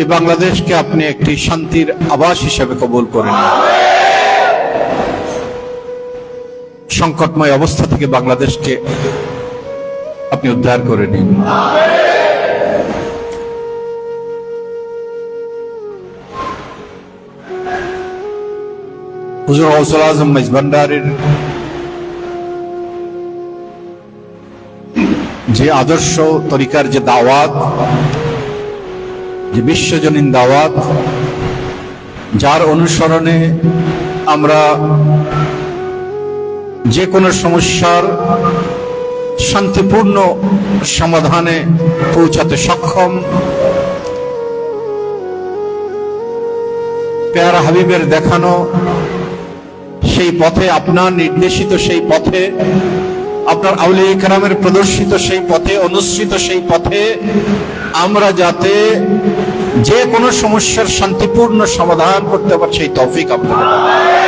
এই বাংলাদেশকে আপনি একটি শান্তির আবাস হিসেবে কবুল করেন। সংকটময় অবস্থা থেকে বাংলাদেশকে আপনি উদ্ধার করে নিন। হুজুর গৌসুল আজম মেজবান্ডারের যে আদর্শ তরিকার যে দাওয়াত যে বিশ্বজনীন দাওয়াত, যার অনুসরণে আমরা যে কোনো সমস্যার শান্তিপূর্ণ সমাধানে পৌঁছাতে সক্ষম পেয়ারা হাবিবের দেখানো সেই পথে, আপনার নির্দেশিত সেই পথে, আপনার আউলিয়া ইকরামের প্রদর্শিত সেই পথে, অনুসৃত সেই পথে আমরা যাতে যে কোনো সমস্যার শান্তিপূর্ণ সমাধান করতে পারছি সেই তৌফিক আপনাদের।